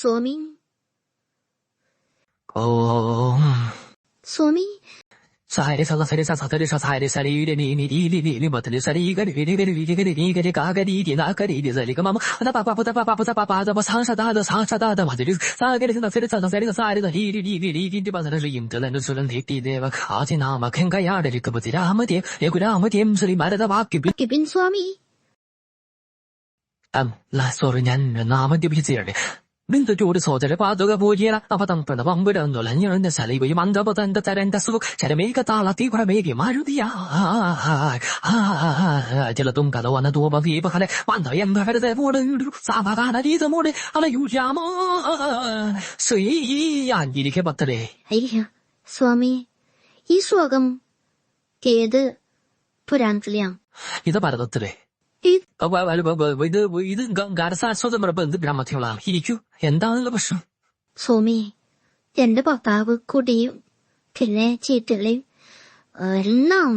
索命。哦，索命。塞里萨拉塞里萨萨特里萨塞里塞里里里里里里里里巴特里塞里一个里里里里里里里里里一个里嘎嘎里里那个里里塞里个妈妈，那爸爸不在爸爸不在爸爸在把上下大的上下大的嘛这里，塞里萨拉塞里萨萨塞里萨塞里的里里里里里里里巴特里是印度人的出生地，对吧？卡吉纳嘛，肯卡亚的里个不在那么点，也归那么点，是里买的的瓦吉宾。吉宾索米。嗯，那索尔娘，那么点不是这样的。ബിന്ദുജോട് സോദര പാതുക പൂജേന അപതന്ത്രത പമ്പിടന്നു ലഞ്ഞിഴന്ന സലൈവയി മന്ദപതന്ത തരന്ത സുഖ ചരമേക താള തീവ്രമേകി മാരുതിയാ ജലതും കലവന തൂപ വീപഹല മന്ദയം ഭരത മൂടു സാവകാല രീതമോട് അലയുഷ്യാമോ ശ്രീയാഞ്ചിരിക്കെ പത്തലേ അയ്യ സ്വാമി ഈ ശ്ലോകം ഏത് പുരാണത്തിലെയാണ് ഇത് ഭാരതത്തിലേ ഇത് പ്രശ്നം സ്വാമി എന്റെ ഭർത്താവ് കുടിയും പിന്നെ ചീറ്റലയും എല്ലാം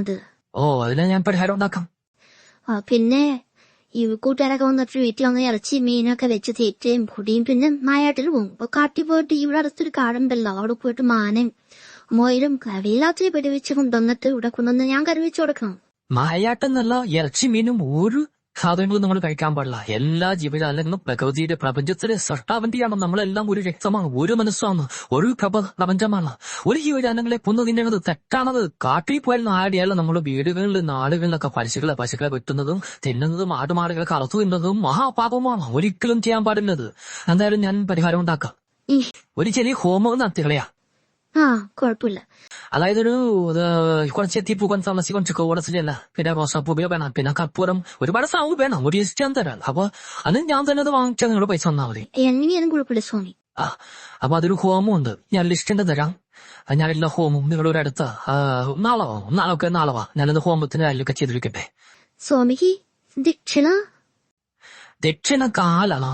ഓ അതിനാ ഞാൻ പരിഹാരം ഉണ്ടാക്കാം പിന്നെ ഈ കൂട്ടുകാരൊക്കെ വന്നിട്ട് വീട്ടിൽ അങ്ങനെ ഇറച്ചി മീനൊക്കെ വെച്ച് തീറ്റയും പൊടിയും പിന്നെ നായാട്ടിൽ പോകും അപ്പൊ കാട്ടിൽ പോയിട്ട് ഇവിടെ അടുത്തൊരു കാടുണ്ടല്ലോ അവിടെ പോയിട്ട് മാനയും മൊയിലും എല്ലാത്തിനും പിടിവെച്ച് കൊണ്ടുവന്നിട്ട് ഇവിടെ കൊണ്ടുവന്ന് ഞാൻ കറി കൊടുക്കണം മായാട്ടെന്നല്ല ഇറച്ചി മീനും ഒരു സാധനങ്ങളും നമ്മൾ കഴിക്കാൻ പാടില്ല. എല്ലാ ജീവജാലങ്ങളും പ്രകൃതിയുടെ പ്രപഞ്ചത്തിലെ സൃഷ്ടാവിന്റെയാണ് നമ്മളെല്ലാം ഒരു രക്തമാണ് ഒരു മനസ്സാണ് ഒരു പ്രപ പ്രപഞ്ചമാണ്. ഒരു ജീവജാലങ്ങളെ കൊന്നു തിന്നുന്നത് തെറ്റാണത്. കാട്ടിൽ പോയാലും ആടിയാലും നമ്മൾ വീടുകളിൽ നാടുകളിലൊക്കെ പശുക്കളെ പശുക്കളെ വെട്ടുന്നതും തിന്നുന്നതും ആടുമാടുകളൊക്കെ അറുത്തു തിന്നതും മഹാപാപമാണ് ഒരിക്കലും ചെയ്യാൻ പാടില്ലത്. എന്തായാലും ഞാൻ പരിഹാരം ഉണ്ടാക്കാം. ഒരു ചെറിയ ഹോമം നടത്തികളയാ ആ കുഴപ്പമില്ല അതായത് ഒരു കുറച്ച് എത്തിപ്പൂക്കാൻ താമസിക്കാൻ ഓടത്തില്ല പിന്നെ റോസാപ്പൂ വേണം പിന്നെ കർപ്പൂരം ഒരുപാട് സാവ് വേണം ഒരു ഇഷ്ടം തരാം അപ്പൊ അത് ഞാൻ തന്നെ അത് വാങ്ങിച്ചാൽ നിങ്ങളുടെ പൈസ തന്നാൽ മതി എങ്ങനെയാലും കുഴപ്പമില്ല സ്വാമി ആ അപ്പൊ അതൊരു ഹോമം ഉണ്ട് ഞാൻ ലിസ്റ്റിന്റെ തരാം ആ, ഞാൻ എല്ലാ ഹോമും നിങ്ങളുടെ അടുത്ത് ആ, നാളെ വാ നാളെ ഒക്കെ നാളെ വാ ഞാനത് ഹോമത്തിന് അതിലൊക്കെ ചെയ്തിരിക്കട്ടെ സ്വാമിക്ക് ദക്ഷിണ ദക്ഷിണ കാലാണ്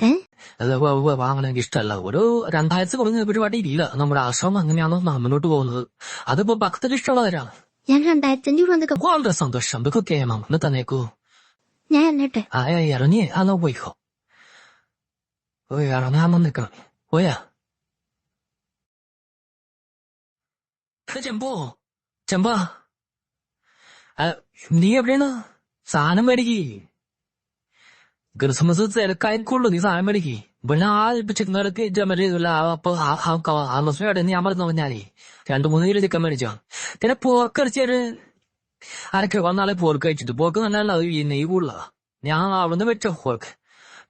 ഏ അത് വ- വ- 那我我把俺俩给删了，我都俺太子我们不是玩弟弟了，那么大上班跟俩都妈们都多了，俺都不把他给删了来着。杨山大真就说那个，光的上都上不去街嘛，那等那个。伢伢那对。哎呀呀，你俺那胃口。我呀，让他们那个，我呀。真不，真不。哎，你也不认呢？咋那么的？Găsăm să el ca încolo ni sa americi. Băna al pe cecnare că de americi la apă ha ca am să ne amar no ne രണ്ടു മൂന്ന് രീതി കമ്മേടി ചെയ്യാം പിന്നെ പോക്കറിച്ചൊരു അരക്ക് വന്നാലെ പോർക്ക് കഴിച്ചിട്ട് പോർക്ക് നല്ല നെയ് കൂടുതലാ ഞാൻ അവിടുന്ന് വെച്ച പോർക്ക്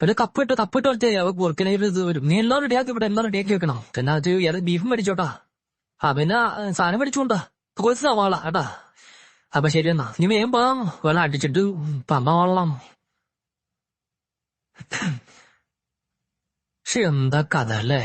പിന്നെ കപ്പിട്ട് കപ്പിട്ട് വെച്ചേ പോർക്കിനെ ഇത് വരും നീ എല്ലാം റെഡിയാക്കി ഇവിടെ എല്ലാം റെഡിയാക്കി വെക്കണം പിന്നെ അത് ഏത് ബീഫ് മേടിച്ചോട്ടാ ആ പിന്നെ സാധനം മേടിച്ചോണ്ടാ കൊലുസാവാളാ കേട്ടാ അപ്പൊ ശരി എന്നാ നീ വേഗം പോകാം വെള്ളം അടിച്ചിട്ട് പമ്മ വളാം പക്ഷെ എന്താ കഥ അല്ലേ